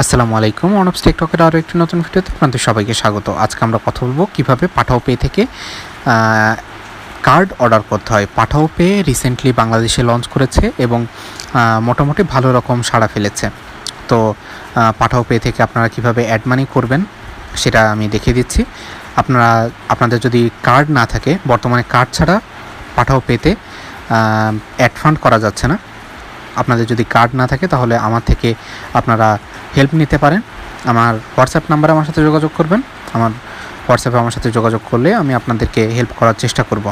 আসসালামু আলাইকুম অনবস টিকটকের আরও একটি নতুন ভিডিওতে আপনাদের সবাইকে স্বাগত। আজকে আমরা কথা বলব কীভাবে পাঠাও পে থেকে কার্ড অর্ডার করতে হয়। পাঠাও পে রিসেন্টলি বাংলাদেশে লঞ্চ করেছে এবং মোটামুটি ভালো রকম সাড়া ফেলেছে। তো পাঠাও পে থেকে আপনারা কীভাবে অ্যাড মানি করবেন সেটা আমি দেখিয়ে দিচ্ছি। আপনারা, আপনাদের যদি কার্ড না থাকে, বর্তমানে কার্ড ছাড়া পাঠাও পেতে অ্যাড ফান্ড করা যাচ্ছে না। আপনাদের যদি কার্ড না থাকে, তাহলে আমার থেকে আপনারা হেল্প নিতে পারেন। আমার হোয়াটসঅ্যাপ নাম্বারে আমার সাথে যোগাযোগ করবেন। আমার হোয়াটসঅ্যাপে আমার সাথে যোগাযোগ করলে আমি আপনাদেরকে হেল্প করার চেষ্টা করব।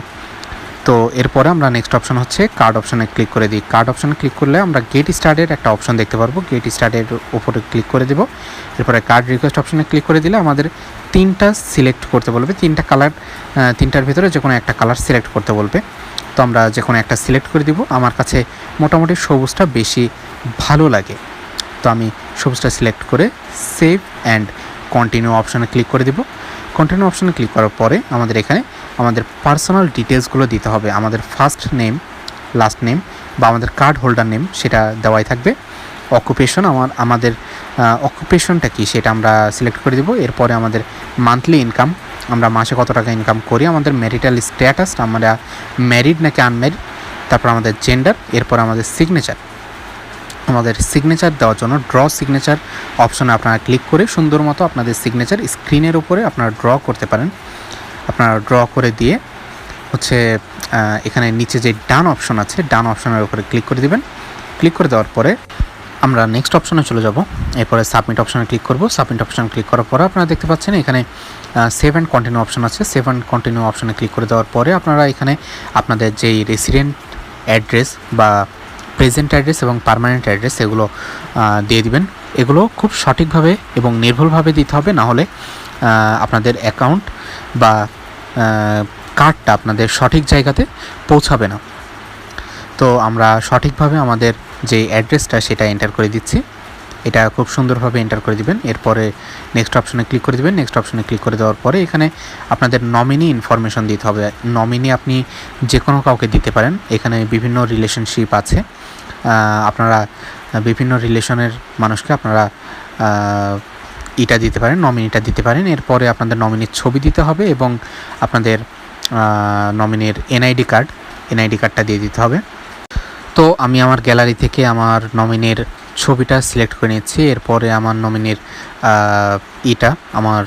তো এরপরে আমরা নেক্সট অপশন হচ্ছে কার্ড অপশনে ক্লিক করে দিই। কার্ড অপশনে ক্লিক করলে আমরা গেট স্টার্টের একটা অপশন দেখতে পারব। গেট স্টার্টের উপরে ক্লিক করে দেবো। এরপরে কার্ড রিকোয়েস্ট অপশনে ক্লিক করে দিলে আমাদের তিনটা সিলেক্ট করতে বলবে। তিনটা কালার তিনটার ভিতরে যে কোনো একটা কালার সিলেক্ট করতে বলবে। তো আমরা যে কোনো একটা সিলেক্ট করে দিব। আমার কাছে মোটামুটি সবুজটা বেশি ভালো লাগে। তো আমি সবুজটা সিলেক্ট করে সেভ অ্যান্ড কন্টিনিউ অপশানে ক্লিক করে দিব। কন্টিনিউ অপশানে ক্লিক করার পরে আমাদের এখানে আমাদের পার্সোনাল ডিটেলসগুলো দিতে হবে। আমাদের ফার্স্ট নেম লাস্ট নেম বা আমাদের কার্ড হোল্ডার নেম সেটা দেওয়াই থাকবে। অকুপেশন আমার, আমাদের অকুপেশনটা কি সেটা আমরা সিলেক্ট করে দিব। এরপরে আমাদের মান্থলি ইনকাম আমরা মাসে কত টাকা ইনকাম করি, আমাদের ম্যারিটাল স্ট্যাটাস আমরা ম্যারিড নাকি আনম্যারিড তারপর আমাদের জেন্ডার এরপর আমাদের সিগনেচার আমাদের সিগনেচার দেওয়ার জন্য ড্র সিগনেচার অপশনে আপনারা ক্লিক করে সুন্দর মতো আপনাদের সিগনেচার স্ক্রিনের উপরে আপনারা ড্র করতে পারেন। আপনারা ড্র করে দিয়ে হচ্ছে এখানে নিচে যে ডান অপশন আছে ডান অপশনের উপরে ক্লিক করে দিবেন। ক্লিক করে দেওয়ার পরে আমরা নেক্সট অপশনে চলে যাব। এরপরে সাবমিট অপশনে ক্লিক করব। সাবমিট অপশনে ক্লিক করার পরে আপনারা দেখতে পাচ্ছেন এখানে সেভ অ্যান্ড কন্টিনিউ অপশন আছে। সেভ অ্যান্ড কন্টিনিউ অপশনে ক্লিক করে দেওয়ার পরে আপনারা এখানে আপনাদের যেই রেসিডেন্ট অ্যাড্রেস বা প্রেজেন্ট অ্যাড্রেস এবং পার্মানেন্ট অ্যাড্রেস এগুলো দিয়ে দিবেন। এগুলো খুব সঠিকভাবে এবং নির্ভুলভাবে দিতে হবে। না হলে আপনাদের অ্যাকাউন্ট বা কার্ডটা আপনাদের সঠিক জায়গাতে পৌঁছাবে না। তো আমরা সঠিকভাবে আমাদের যে অ্যাড্রেসটা সেটা এন্টার করে দিচ্ছি। এটা খুব সুন্দরভাবে এন্টার করে দিবেন। এরপরে নেক্সট অপশনে ক্লিক করে দিবেন। নেক্সট অপশনে ক্লিক করে দেওয়ার পরে এখানে আপনাদের নমিনি ইনফরমেশন দিতে হবে। নমিনি আপনি যে কোনো কাউকে দিতে পারেন। এখানে বিভিন্ন রিলেশনশিপ আছে। আপনারা বিভিন্ন রিলেশনের মানুষকে আপনারা ইটা দিতে পারেন নমিনিটা দিতে পারেন। এরপরে আপনাদের নমিনির ছবি দিতে হবে এবং আপনাদের নমিনির এনআইডি কার্ড এনআইডি কার্ডটা দিয়ে দিতে হবে। তো আমি আমার গ্যালারি থেকে আমার নমিনের ছবিটা সিলেক্ট করে নিচ্ছি এরপরে আমার নমিনের ইটা, আমার